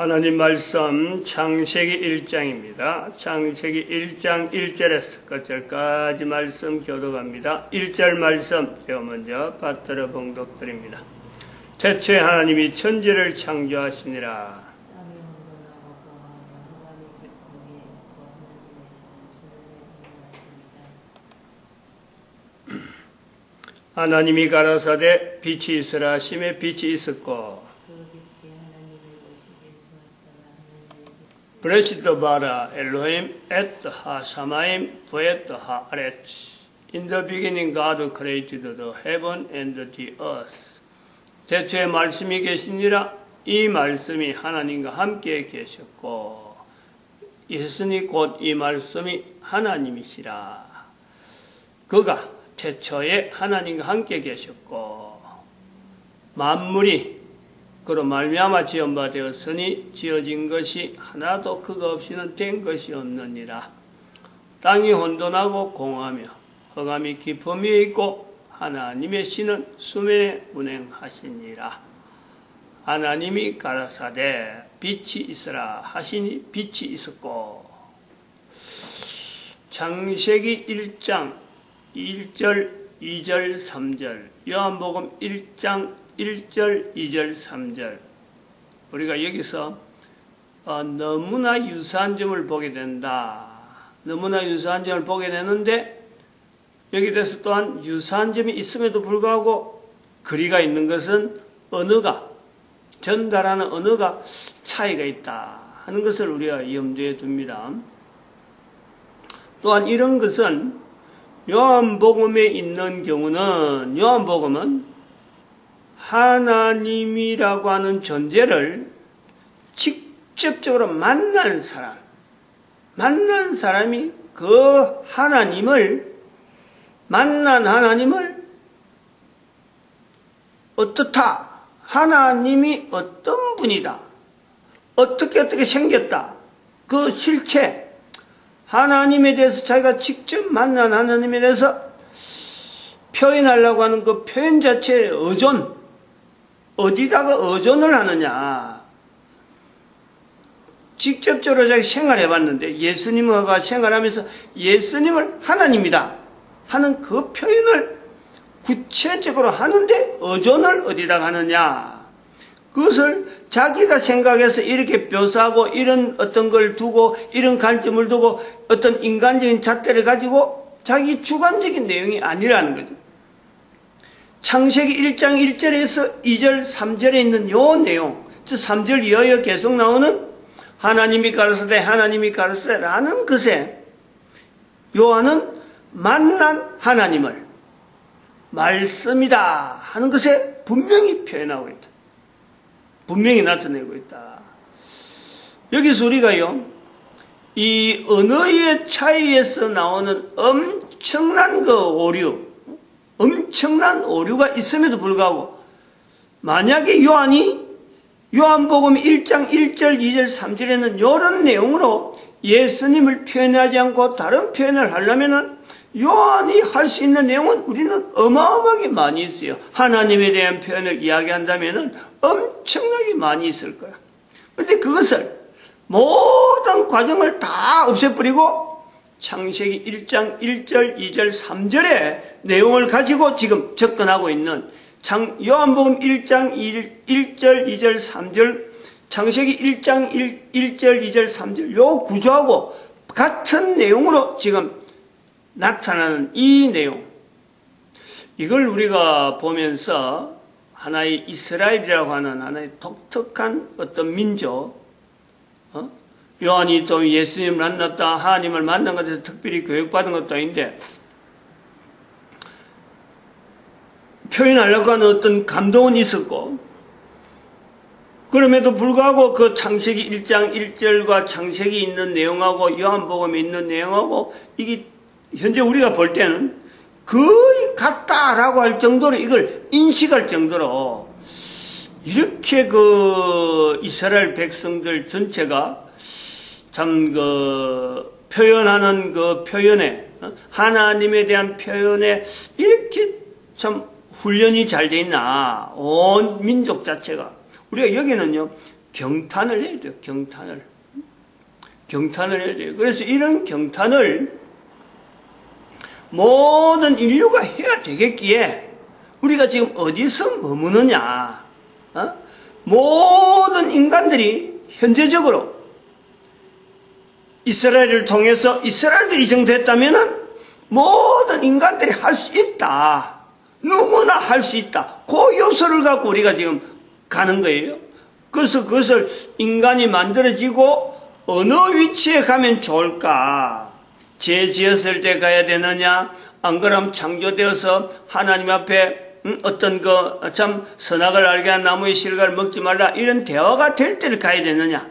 하나님 말씀 창세기 1장입니다. 창세기 1장 1절에서 끝절까지 말씀 교도갑니다. 1절 말씀 제가 먼저 받들어 봉독드립니다. 태초에 하나님이 천지를 창조하시니라. 하나님이 가라사대 빛이 있으라 하심에 빛이 있었고 그 빛이 하나님을 보시기에 좋았더라 브레시드 바라 엘로힘 에트 하 사마임 부에트 하 아렛 In the beginning God created the heaven and the earth. 대초에 말씀이 계시니라 이 말씀이 하나님과 함께 계셨고 예수니 곧 이 말씀이 하나님이시라. 그가 태초에 하나님과 함께 계셨고 만물이 그로 말미암아 지은 바 되었으니 지어진 것이 하나도 그가 없이는 된 것이 없느니라. 땅이 혼돈하고 공하며 흑암이 깊음 위에 있고 하나님의 신은 수면에 운행하시니라. 하나님이 가라사대 빛이 있으라 하시니 빛이 있었고 창세기 1장 1절 2절 3절 요한복음 1장 1절 2절 3절 우리가 여기서 어, 너무나 유사한 점을 보게 된다. 너무나 유사한 점을 보게 되는데 여기 대해서 또한 유사한 점이 있음에도 불구하고 거리가 있는 것은 언어가 전달하는 언어가 차이가 있다 하는 것을 우리가 염두에 둡니다. 또한 이런 것은 요한복음에 있는 경우는 요한복음은 하나님이라고 하는 존재를 직접적으로 만난 사람, 만난 사람이 그 하나님을 만난 하나님을 어떻다? 하나님이 어떤 분이다? 어떻게 어떻게 생겼다? 그 실체, 하나님에 대해서 자기가 직접 만난 하나님에 대해서 표현하려고 하는 그 표현 자체의 의존, 어디다가 의존을 하느냐. 직접적으로 자기 생활해 봤는데 예수님과 생활하면서 예수님을 하나님이다 하는 그 표현을 구체적으로 하는데 의존을 어디다 하느냐. 그것을 자기가 생각해서 이렇게 묘사하고 이런 어떤 걸 두고 이런 관점을 두고 어떤 인간적인 잣대를 가지고 자기 주관적인 내용이 아니라는 거죠. 창세기 1장 1절에서 2절 3절에 있는 요 내용, 저 3절 이하에 계속 나오는 하나님이 가르사대 하나님이 가르사대라는 것에 요한은 만난 하나님을 말씀이다 하는 것에 분명히 표현하고 있다. 분명히 나타내고 있다. 여기서 우리가요, 이 언어의 차이에서 나오는 엄청난 그 오류, 엄청난 오류가 있음에도 불구하고, 만약에 요한이 요한복음 1장 1절, 2절, 3절에는 이런 내용으로 예수님을 표현하지 않고 다른 표현을 하려면은 요한이 할 수 있는 내용은 우리는 어마어마하게 많이 있어요. 하나님에 대한 표현을 이야기한다면 엄청나게 많이 있을 거야. 그런데 그것을 모든 과정을 다 없애버리고 창세기 1장 1절, 2절, 3절의 내용을 가지고 지금 접근하고 있는 장, 요한복음 1장 1, 1절, 2절, 3절, 창세기 1장 1, 1절, 2절, 3절 요 구조하고 같은 내용으로 지금 나타나는 이 내용, 이걸 우리가 보면서 하나의 이스라엘이라고 하는 하나의 독특한 어떤 민족, 어? 요한이 또 예수님을 만났다, 하나님을 만난 것에서 특별히 교육받은 것도 아닌데, 표현하려고 하는 어떤 감동은 있었고, 그럼에도 불구하고 그 창세기 1장 1절과 창세기 있는 내용하고 요한복음에 있는 내용하고 이게 현재 우리가 볼 때는 거의 같다라고 할 정도로 이걸 인식할 정도로 이렇게 그 이스라엘 백성들 전체가 참 그 표현하는 그 표현에 어? 하나님에 대한 표현에 이렇게 참 훈련이 잘 돼 있나 온 민족 자체가 우리가 여기는요 경탄을 해야 돼요. 경탄을. 경탄을 해야 돼요. 그래서 이런 경탄을 모든 인류가 해야 되겠기에 우리가 지금 어디서 머무느냐? 어? 모든 인간들이 현재적으로 이스라엘을 통해서 이스라엘도 이 정도 했다면은 모든 인간들이 할 수 있다. 누구나 할 수 있다. 그 요소를 갖고 우리가 지금 가는 거예요. 그래서 그것을 인간이 만들어지고 어느 위치에 가면 좋을까? 죄 지었을 때 가야 되느냐? 안 그럼 창조되어서 하나님 앞에 음, 어떤 그 참 선악을 알게 한 나무의 실과를 먹지 말라 이런 대화가 될 때를 가야 되느냐?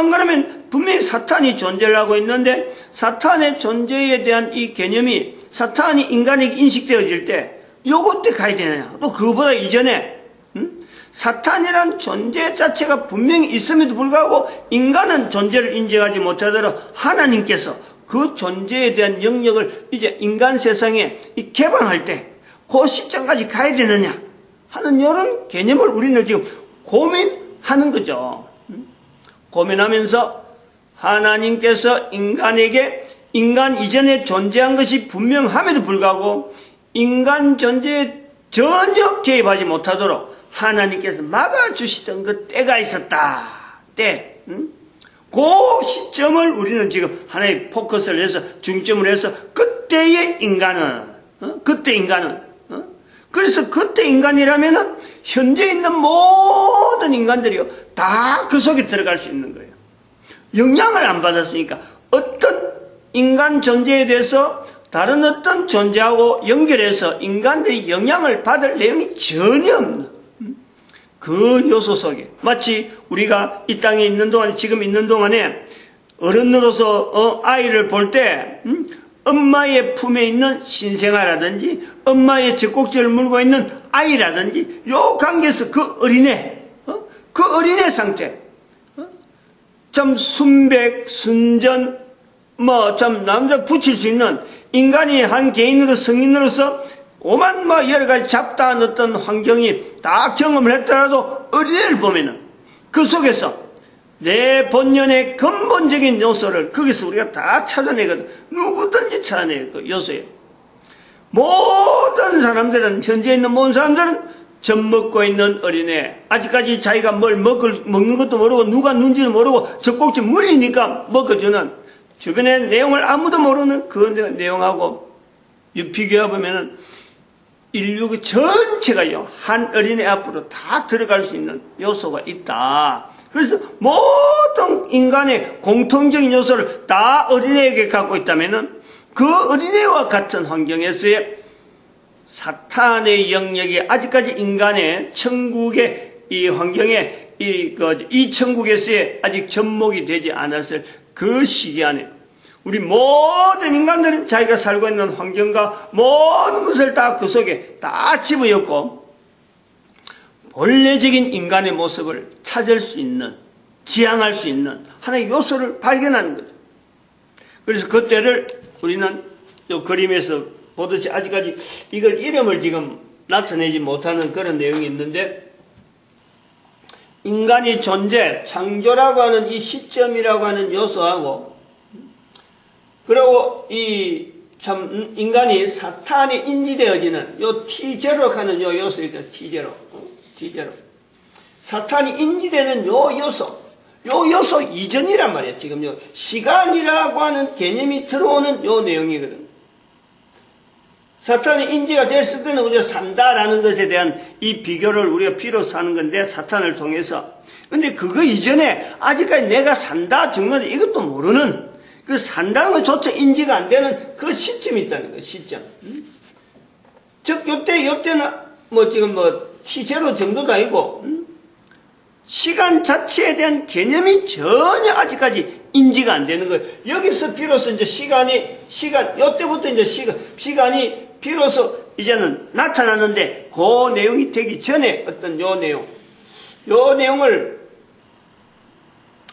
어? 안 그러면 분명히 사탄이 존재를 하고 있는데 사탄의 존재에 대한 이 개념이 사탄이 인간에게 인식되어질 때 요것 때 가야 되느냐? 또 그거보다 이전에 음? 사탄이란 존재 자체가 분명히 있음에도 불구하고 인간은 존재를 인정하지 못하도록 하나님께서 그 존재에 대한 영역을 이제 인간 세상에 이 개방할 때 그 시점까지 가야 되느냐 하는 이런 개념을 우리는 지금 고민하는 거죠. 음? 고민하면서 하나님께서 인간에게 인간 이전에 존재한 것이 분명함에도 불구하고 인간 존재에 전혀 개입하지 못하도록 하나님께서 막아주시던 그 때가 있었다. 때. 음? 그 시점을 우리는 지금 하나의 포커스를 해서 중점을 해서 그때의 인간은 어? 그때 인간은 어? 그래서 그때 인간이라면은 현재 있는 모든 인간들이요 다 그 속에 들어갈 수 있는 거예요. 영향을 안 받았으니까 어떤 인간 존재에 대해서 다른 어떤 존재하고 연결해서 인간들이 영향을 받을 내용이 전혀 없는 그 요소 속에 마치 우리가 이 땅에 있는 동안 지금 있는 동안에 어른으로서 어, 아이를 볼때 엄마의 품에 있는 신생아라든지 엄마의 젖꼭지를 물고 있는 아이라든지 요 관계에서 그 어린애 어? 그 어린애 상태 어? 참 순백 순전 뭐 참 남자 붙일 수 있는 인간이 한 개인으로 성인으로서 오만 뭐 여러 가지 잡다한 어떤 환경이 다 경험을 했더라도 어린애를 보면은 그 속에서 내 본연의 근본적인 요소를 거기서 우리가 다 찾아내거든. 누구든지 찾아내요. 그 요소예요. 모든 사람들은, 현재 있는 모든 사람들은 젖 먹고 있는 어린애. 아직까지 자기가 뭘 먹을, 먹는 것도 모르고 누가 누군지는 모르고 젖꼭지 물리니까 먹어주는 주변의 내용을 아무도 모르는 그 내용하고 비교해 보면은 인류 전체가요, 한 어린애 앞으로 다 들어갈 수 있는 요소가 있다. 그래서 모든 인간의 공통적인 요소를 다 어린애에게 갖고 있다면은 그 어린애와 같은 환경에서의 사탄의 영역이 아직까지 인간의 천국의 이 환경에 이, 그, 이 천국에서의 아직 접목이 되지 않았을 그 시기 안에 우리 모든 인간들은 자기가 살고 있는 환경과 모든 것을 다 그 속에 다 집어였고 본래적인 인간의 모습을 찾을 수 있는 지향할 수 있는 하나의 요소를 발견하는 거죠. 그래서 그때를 우리는 이 그림에서 보듯이 아직까지 이걸 이름을 지금 나타내지 못하는 그런 내용이 있는데 인간의 존재, 창조라고 하는 이 시점이라고 하는 요소하고 그리고 이 참 인간이 사탄이 인지되어지는 요 T0 하는 요 요소이다. T0. 어? T0. 사탄이 인지되는 요 요소. 요 요소 이전이란 말이야. 지금 요 시간이라고 하는 개념이 들어오는 요 내용이거든. 사탄이 인지가 됐을 때는 우리가 산다라는 것에 대한 이 비교를 우리가 비로소 하는 건데 사탄을 통해서. 근데 그거 이전에 아직까지 내가 산다 죽는다 이것도 모르는 그 산다는 것조차 인지가 안 되는 그 시점이 있다는 거예요, 시점. 음? 즉, 요때, 요때는 뭐 지금 뭐 T0 정도도 아니고, 음? 시간 자체에 대한 개념이 전혀 아직까지 인지가 안 되는 거예요. 여기서 비로소 이제 시간이, 시간, 요때부터 이제 시간, 시간이 비로소 이제는 나타났는데, 그 내용이 되기 전에 어떤 요 내용, 요 내용을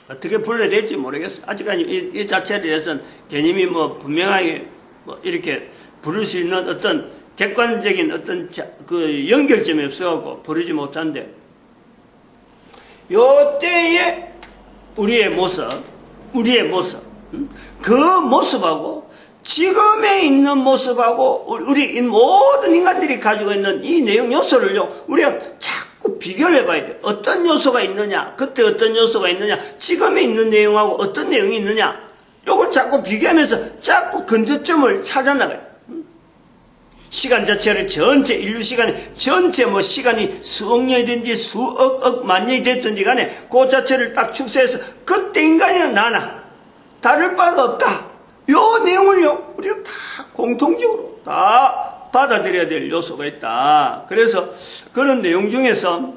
어떻게 불러야 될지 모르겠어요. 아직까지 이, 이 자체에 대해서는 개념이 뭐 분명하게 뭐 이렇게 부를 수 있는 어떤 객관적인 어떤 자, 그 연결점이 없어갖고 부르지 못한데 요 때에 우리의 모습, 우리의 모습, 음? 그 모습하고 지금에 있는 모습하고 우리 이 모든 인간들이 가지고 있는 이 내용 요소를요, 우리가 자꾸 비교를 해봐야 돼. 어떤 요소가 있느냐, 그때 어떤 요소가 있느냐, 지금에 있는 내용하고 어떤 내용이 있느냐, 요걸 자꾸 비교하면서 자꾸 근저점을 찾아나가요. 시간 자체를 전체 인류 시간에 전체 뭐 시간이 수억 년이 된지 수억 억 만 년이 됐든지 간에 그 자체를 딱 축소해서 그때 인간이나 나나 다를 바가 없다. 요 내용을요 우리가 다 공통적으로 다 받아들여야 될 요소가 있다. 그래서 그런 내용 중에서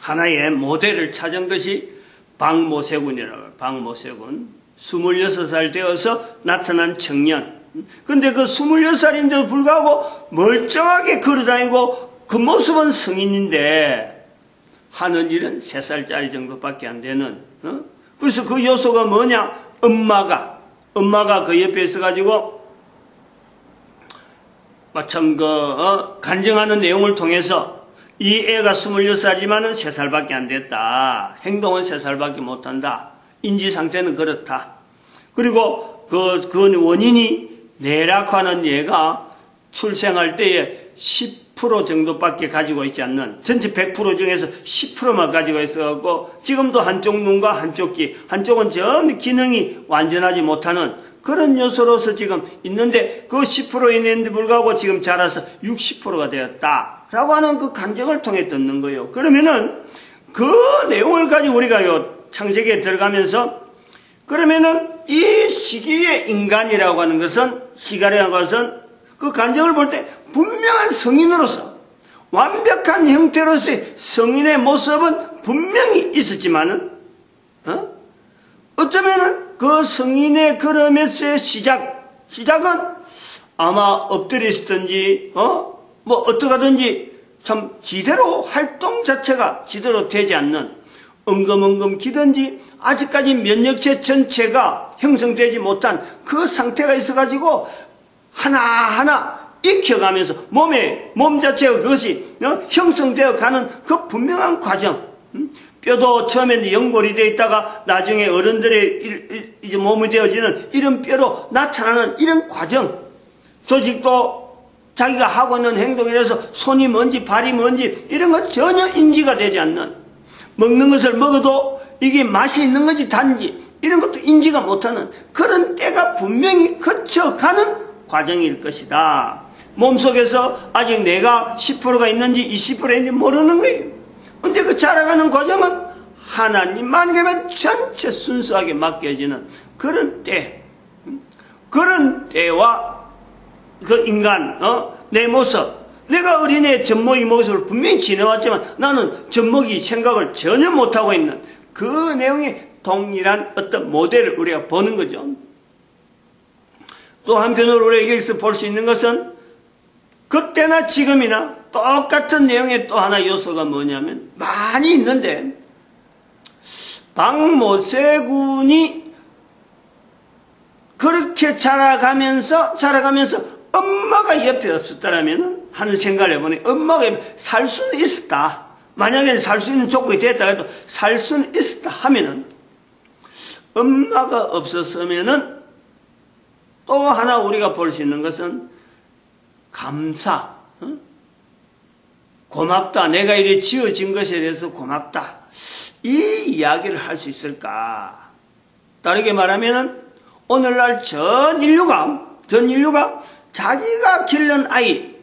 하나의 모델을 찾은 것이 박모세군이라고. 박모세군. 26살 되어서 나타난 청년. 근데 그 26살인데도 불구하고 멀쩡하게 걸어다니고 그 모습은 성인인데 하는 일은 3살짜리 정도밖에 안 되는. 어? 그래서 그 요소가 뭐냐? 엄마가, 엄마가 그 옆에 있어가지고 마참 그, 어, 간증하는 내용을 통해서 이 애가 26살이지만은 3살밖에 안 됐다. 행동은 3살밖에 못한다. 인지 상태는 그렇다. 그리고 그, 그 원인이 내락하는 얘가 출생할 때에 10% 정도밖에 가지고 있지 않는 전체 100% 중에서 10%만 가지고 있어갖고 지금도 한쪽 눈과 한쪽 귀, 한쪽은 전혀 기능이 완전하지 못하는 그런 요소로서 지금 있는데 그 10% 있는데 불구하고 지금 자라서 60%가 되었다. 라고 하는 그 간증을 통해 듣는 거예요. 그러면은 그 내용을 가지고 우리가 요 창세기에 들어가면서 그러면은 이 시기의 인간이라고 하는 것은 시간이라는 것은 그 간증을 볼 때 분명한 성인으로서 완벽한 형태로서의 성인의 모습은 분명히 있었지만은 어? 어쩌면은 그 성인의 걸음에서의 시작 시작은 아마 엎드려 있었든지 어? 뭐 어떡하든지 참 지대로 활동 자체가 지대로 되지 않는 엉금엉금 기든지 아직까지 면역체 전체가 형성되지 못한 그 상태가 있어가지고 하나하나 익혀가면서 몸에 몸 자체가 그것이 어? 형성되어 가는 그 분명한 과정 음? 뼈도 처음에는 연골이 되어 있다가 나중에 어른들의 이제 몸이 되어지는 이런 뼈로 나타나는 이런 과정 조직도 자기가 하고 있는 행동이라서 손이 뭔지 발이 뭔지 이런 거 전혀 인지가 되지 않는 먹는 것을 먹어도 이게 맛이 있는 건지 단지 이런 것도 인지가 못하는 그런 때가 분명히 거쳐가는 과정일 것이다. 몸속에서 아직 내가 10%가 있는지 20%가 있는지 모르는 거예요. 근데 그 자라가는 과정은 하나님만에게만 전체 순수하게 맡겨지는 그런 때, 그런 때와 그 인간, 어? 내 모습. 내가 어린애 젖먹이 모습을 분명히 지내왔지만 나는 젖먹이 생각을 전혀 못하고 있는 그 내용의 동일한 어떤 모델을 우리가 보는 거죠. 또 한편으로 우리가 여기서 볼 수 있는 것은 그때나 지금이나 똑같은 내용의 또 하나 요소가 뭐냐면 많이 있는데 박모세군이 그렇게 자라가면서 자라가면서 엄마가 옆에 없었다라면 하는 생각을 해보니 엄마가 살 수는 있었다. 만약에 살 수 있는 조건이 됐다 해도 살 수는 있었다 하면은 엄마가 없었으면은 또 하나 우리가 볼 수 있는 것은 감사, 어? 고맙다. 내가 이래 지어진 것에 대해서 고맙다. 이 이야기를 할 수 있을까? 다르게 말하면은 오늘날 전 인류가 전 인류가 자기가 길른 아이,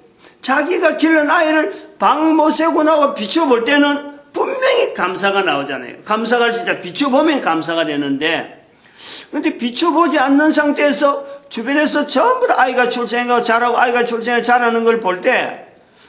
자기가 길른 아이를 박모세군하고 비춰볼 때는 분명히 감사가 나오잖아요. 감사가 진짜 비춰보면 감사가 되는데, 근데 비춰보지 않는 상태에서 주변에서 전부 다 아이가 출생하고 자라고 아이가 출생하고 자라는 걸 볼 때,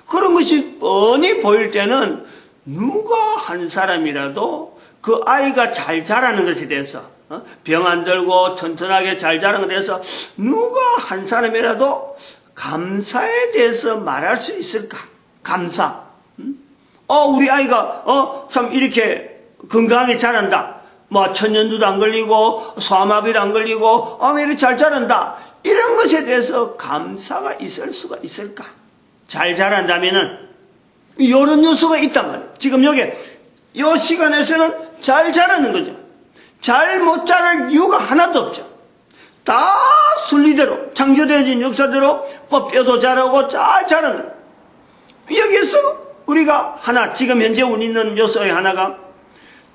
그런 것이 뻔히 보일 때는 누가 한 사람이라도 그 아이가 잘 자라는 것에 대해서 어? 병안 들고 튼튼하게 잘 자라는 것에 대해서 누가 한 사람이라도 감사에 대해서 말할 수 있을까? 감사. 음? 어, 우리 아이가, 어, 참 이렇게 건강하게 자란다. 뭐, 천연두도 안 걸리고, 소아마비도 안 걸리고, 어, 왜 이렇게 잘 자란다. 이런 것에 대해서 감사가 있을 수가 있을까? 잘 자란다면은, 이런 요소가 있단 말이에요. 지금 여기, 이 시간에서는 잘 자라는 거죠. 잘 못 자랄 이유가 하나도 없죠. 다 순리대로, 창조되어진 역사대로 뭐 뼈도 자라고 잘 자라는. 여기서 우리가 하나, 지금 현재 우리 있는 요소의 하나가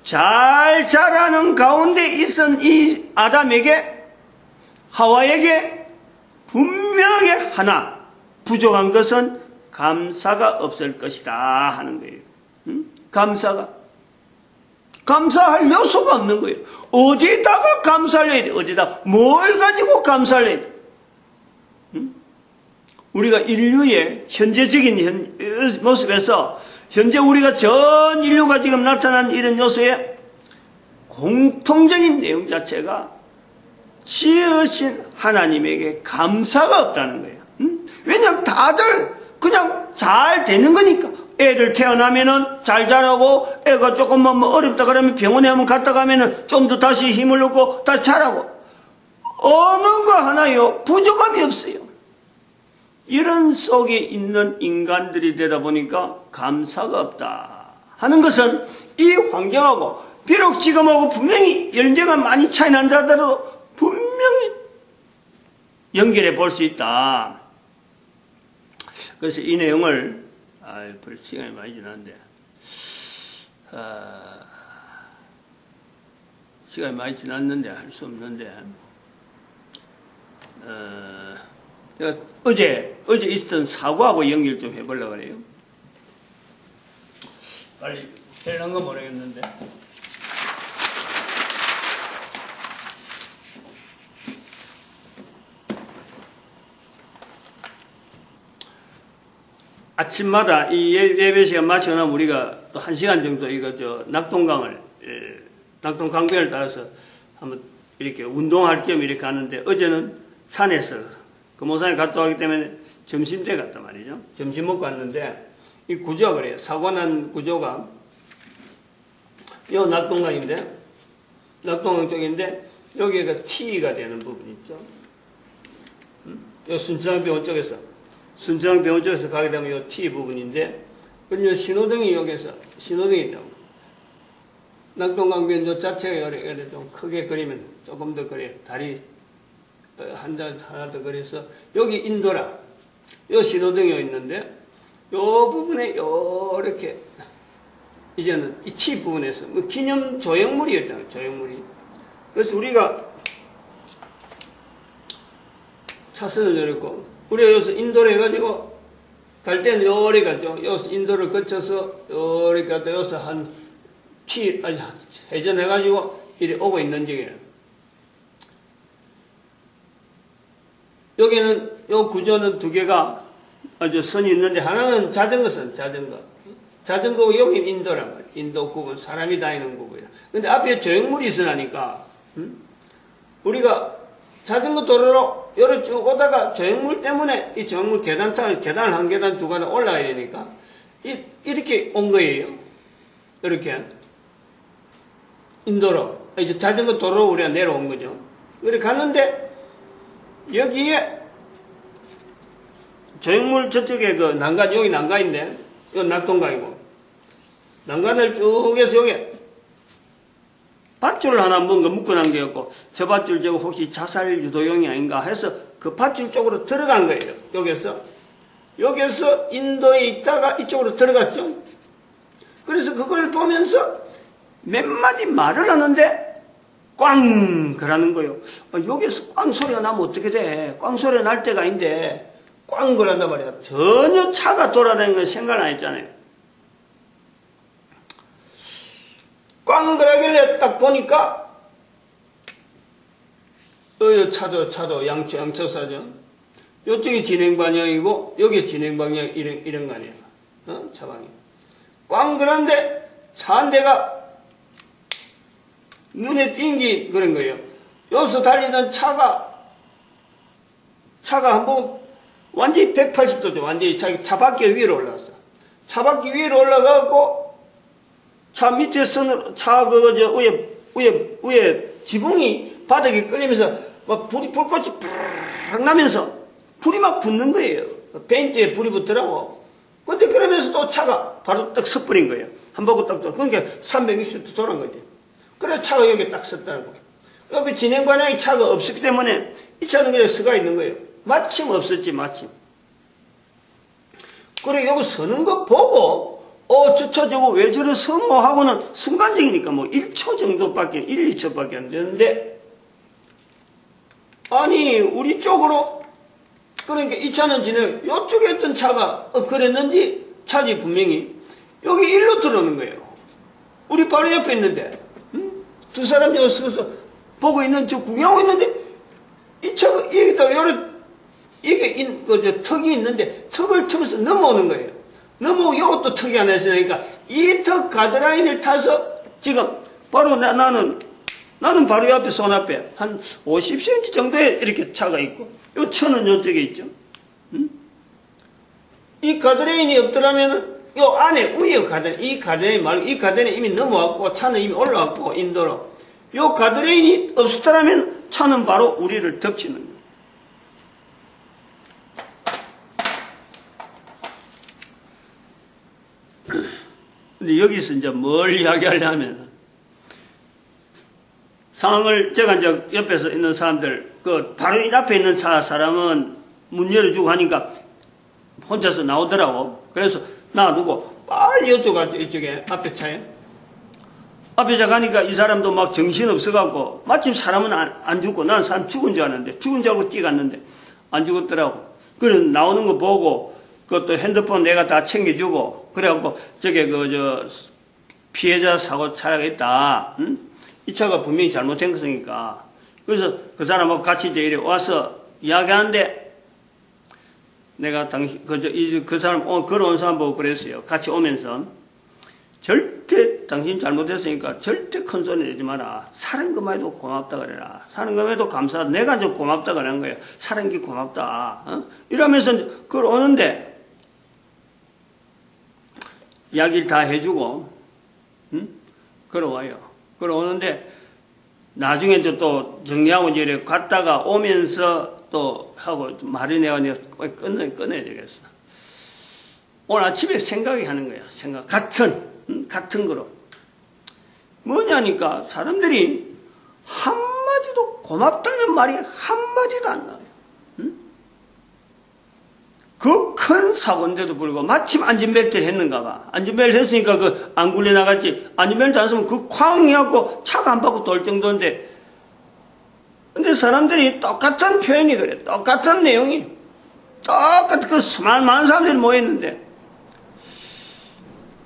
잘 자라는 가운데 있은 이 아담에게, 하와에게 분명하게 하나, 부족한 것은 감사가 없을 것이다 하는 거예요. 응? 감사가. 감사할 요소가 없는 거예요. 어디다가 해야 돼? 어디다 뭘 가지고 해야 돼? 응? 우리가 인류의 현재적인 현- 어, 모습에서 현재 우리가 전 인류가 지금 나타난 이런 요소의 공통적인 내용 자체가 지으신 하나님에게 감사가 없다는 거예요. 응? 왜냐하면 다들 그냥 잘 되는 거니까. 애를 태어나면은 잘 자라고 애가 조금만 뭐 어렵다 그러면 병원에 한번 갔다 가면은 좀 더 다시 힘을 얻고 다시 자라고. 어느 거 하나요 부족함이 없어요. 이런 속에 있는 인간들이 되다 보니까 감사가 없다 하는 것은 이 환경하고 비록 지금하고 분명히 연대가 많이 차이 난다 하더라도 분명히 연결해 볼 수 있다. 그래서 이 내용을 아, 벌써 시간이 많이 지났는데 아, 시간이 많이 지났는데 할 수 없는데 어, 제가 어제 어제 있었던 사고하고 연결 좀 해보려고 그래요. 빨리 되는 거 모르겠는데. 아침마다 이 예- 예배 시간 맞춰놓으면 우리가 또 한 시간 정도 이거 저 낙동강을 예, 낙동강변을 따라서 한번 이렇게 운동할 겸 이렇게 하는데 어제는 산에서 금호산에 갔다 오기 때문에 점심 때 갔단 말이죠. 점심 먹고 왔는데 이 구조가 그래요. 사고 난 구조가 요 낙동강인데 낙동강 쪽인데 여기가 T가 되는 부분 있죠. 음? 요 순창병원 쪽에서 순창병원 쪽에서 가게 되면 요 T 부분인데 그요 신호등이 여기서 신호등이 있다고. 낙동강변 저 자체가 이렇게 좀 크게 그리면 조금 더 그래. 다리 어, 한자 하나 더 그래서 여기 인도라. 요 신호등이 있는데 요 부분에 요렇게 이제는 이 T 부분에서 뭐 기념 조형물이었다 조형물이. 그래서 우리가 차선을 열었고 우리가 여기서 인도를 해가지고 갈 때는 요리 가죠 여기서 인도를 거쳐서 요리 가다 여기서 한 T 아니 회전해가지고 이리 오고 있는 중이에요 여기는 요 구조는 두 개가 아주 선이 있는데 하나는 자전거 선, 자전거. 자전거 여기 인도란 말이야. 인도 구분, 사람이 다니는 구분이야. 근데 앞에 조형물이 있으라니까, 응? 우리가 자전거 도로로 여러 쭉 오다가 조형물 때문에 이 조형물 계단 타 계단 한 계단 두 계단 올라가야 되니까, 이, 이렇게 온 거예요. 이렇게. 인도로. 이제 자전거 도로로 우리가 내려온 거죠. 그래 가는데, 여기에 조형물 저쪽에 그 난간 여기 난간인데 이건 낙동강이고 난간을 쭉 해서 여기 밧줄 하나 뭔가 묶어놓은 게 있고 저 밧줄 저거 혹시 자살 유도용이 아닌가 해서 그 밧줄 쪽으로 들어간 거예요 여기서 여기서 인도에 있다가 이쪽으로 들어갔죠 그래서 그걸 보면서 몇 마디 말을 하는데 꽝! 그러는 거요. 어, 여기서 꽝 소리가 나면 어떻게 돼? 꽝 소리가 날 때가 아닌데, 꽝 그런단 말이야. 전혀 차가 돌아다니는 건 생각 안 했잖아요. 꽝 그러길래 딱 보니까, 어, 차도, 차도, 양초, 양초 사죠. 요쪽이 진행 방향이고, 여기 진행 방향, 이런, 이런 거 아니에요. 어? 차 방향. 꽝 그런데, 차 한 대가 눈에 띈게 그런 거예요. 여기서 달리던 차가, 차가 한번 완전히 180도죠. 완전히 차, 차 바퀴 위로 올라왔어. 차 바퀴 위로 올라가고, 차 밑에 선으로, 차 그, 저, 위에, 위에, 위에 지붕이 바닥에 끌리면서 막 불이, 불꽃이 팍 나면서 불이 막 붙는 거예요. 페인트에 불이 붙더라고. 근데 그러면서 또 차가 바로 딱 서버린 거예요. 한 바퀴 딱 돌아. 그러니까 360도 돌아온 거지. 그래 차가 여기 딱 섰다는 거. 여기 진행 방향에 차가 없었기 때문에 이 차는 그냥 서가 있는 거예요. 마침 없었지 마침. 그래 여기 서는 거 보고 어 저차 저거 왜 저래 서노 하고는 순간적이니까 뭐 1초 정도밖에 1, 2초밖에 안 되는데 아니 우리 쪽으로 그러니까 이 차는 진행 이쪽에 있던 차가 어, 그랬는지 차지 분명히 여기 일로 들어오는 거예요. 우리 바로 옆에 있는데 응? 두 사람이 서서 보고 있는 저 구경하고 있는데 이 차가 여기다가 요래 이게 인, 그, 저, 턱이 있는데 턱을 쳐서 넘어오는 거예요. 넘어오고 이것도 하나 있으니까 이 턱 가드라인을 타서 지금 바로 나, 나는 나는 바로 옆에 손 앞에 한 50cm 정도에 이렇게 차가 있고 요 천은 요쪽에 있죠. 음? 이 가드레인이 없더라면 요 안에 위에 가드 이 가드레인 말고 이 가드레인 이미 넘어왔고 차는 이미 올라왔고 인도로 요 가드레인이 없었더라면 차는 바로 우리를 덮치는 거예요. 근데 여기서 이제 뭘 이야기하려면 상황을 제가 이제 옆에서 있는 사람들 그 바로 이 앞에 있는 차 사람은 문 열어주고 하니까 혼자서 나오더라고. 그래서 놔두고 빨리 이쪽 가죠 이쪽에 앞에 차에 앞에 차 가니까 이 사람도 막 정신 없어갖고 마침 사람은 안, 안 죽고 난 사람 죽은 줄 알았는데 죽은 줄 알고 뛰어갔는데 안 죽었더라고. 그래 나오는 거 보고 그것도 핸드폰 내가 다 챙겨주고 그래갖고 저게 그 저 피해자 사고 차량이 있다. 응? 이 차가 분명히 잘못된 것이니까 그래서 그 사람하고 같이 이제 이래 와서 이야기하는데 내가 당신 그, 저, 이, 그 사람 어, 걸어온 사람 보고 그랬어요. 같이 오면서 절대 당신 잘못했으니까 절대 큰 소리 내지 마라. 사는 것만 해도 고맙다 그래라. 사는 것만 해도 감사하다. 내가 좀 고맙다 그러는 거예요. 사는 게 고맙다. 어? 이러면서 그걸 오는데 이야기를 다 해주고 응? 걸어와요. 걸어오는데 나중에 또 정리하고 이제 갔다가 오면서 또 하고 말이 내가 끊어, 끊어야 되겠어. 오늘 아침에 생각이 하는 거야. 생각. 같은, 음, 같은 거로. 뭐냐니까 사람들이 한마디도 고맙다는 말이 한마디도 안 나와요. 그 큰 사고인데도 불구하고 마침 안전벨트를 했는가 봐. 안전벨트 했으니까 그 안 굴려 나갔지. 안전벨트 안 쓰면 그 쾅 해갖고 차가 안 받고 돌 정도인데. 근데 사람들이 똑같은 표현이 그래. 똑같은 내용이. 똑같은 그 수많은 많은 사람들이 모였는데.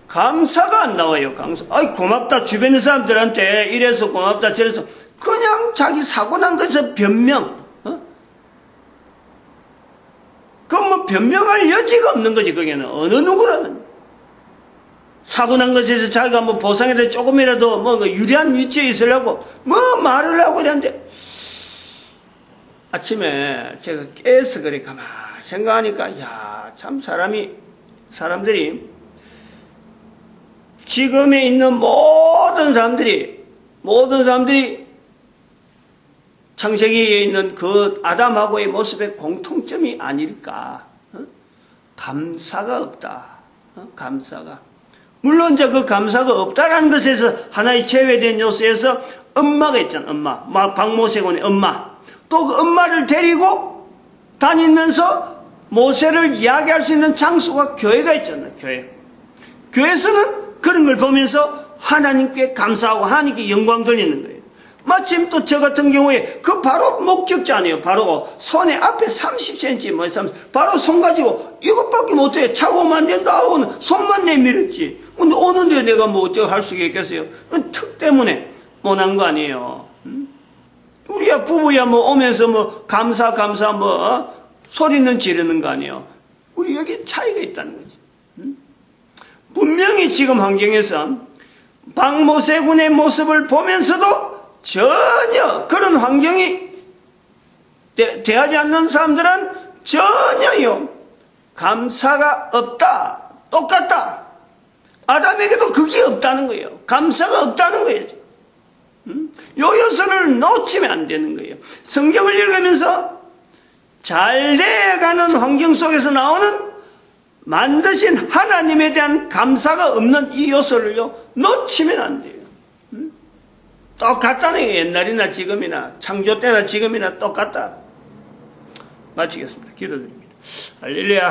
감사가 안 나와요, 감사. 아이, 고맙다. 주변의 사람들한테 이래서 고맙다, 저래서. 그냥 자기 사고 난 것에서 변명. 어? 그건 뭐 변명할 여지가 없는 거지, 거기는. 어느 누구라는. 사고 난 것에서 자기가 뭐 대해 조금이라도 뭐그 유리한 위치에 있으려고 뭐 말을 하고 이랬는데 아침에 제가 깨서 그래 가만 생각하니까 야, 참 사람이, 사람들이 지금에 있는 모든 사람들이, 모든 사람들이 창세기에 있는 그 아담하고의 모습의 공통점이 아닐까. 어? 감사가 없다. 어? 감사가. 물론 이제 그 감사가 없다라는 것에서 하나의 제외된 요소에서 엄마가 있잖아, 엄마. 막 박모세군의 엄마. 또 그 엄마를 데리고 다니면서 모세를 이야기할 수 있는 장소가 교회가 있잖아, 교회. 교회에서는 그런 걸 보면서 하나님께 감사하고 하나님께 영광 돌리는 거예요. 마침 또 저 같은 경우에 그 바로 목격자 아니에요. 바로 손에 앞에 30cm, 뭐 30, 바로 손 가지고 이것밖에 못해. 차고 오면 안 된다 하고는 손만 내밀었지. 근데 오는데 내가 뭐 어쩌고 할 수가 있겠어요. 턱 때문에 못한 거 아니에요. 음? 우리야 부부야 뭐 오면서 뭐 감사 감사 뭐 어? 소리는 지르는 거 아니에요. 우리 여기 차이가 있다는 거지. 음? 분명히 지금 환경에서 박모세군의 모습을 보면서도 전혀 그런 환경이 대, 대하지 않는 사람들은 전혀요 감사가 없다. 똑같다. 아담에게도 그게 없다는 거예요. 감사가 없다는 거예요. 음? 요 요소를 놓치면 안 되는 거예요. 성경을 읽으면서 잘 돼가는 환경 속에서 나오는 만드신 하나님에 대한 감사가 없는 이 요소를요, 놓치면 안 돼요. 음? 똑같다는 게 옛날이나 지금이나, 창조 때나 지금이나 똑같다. 마치겠습니다. 기도드립니다. 할렐루야.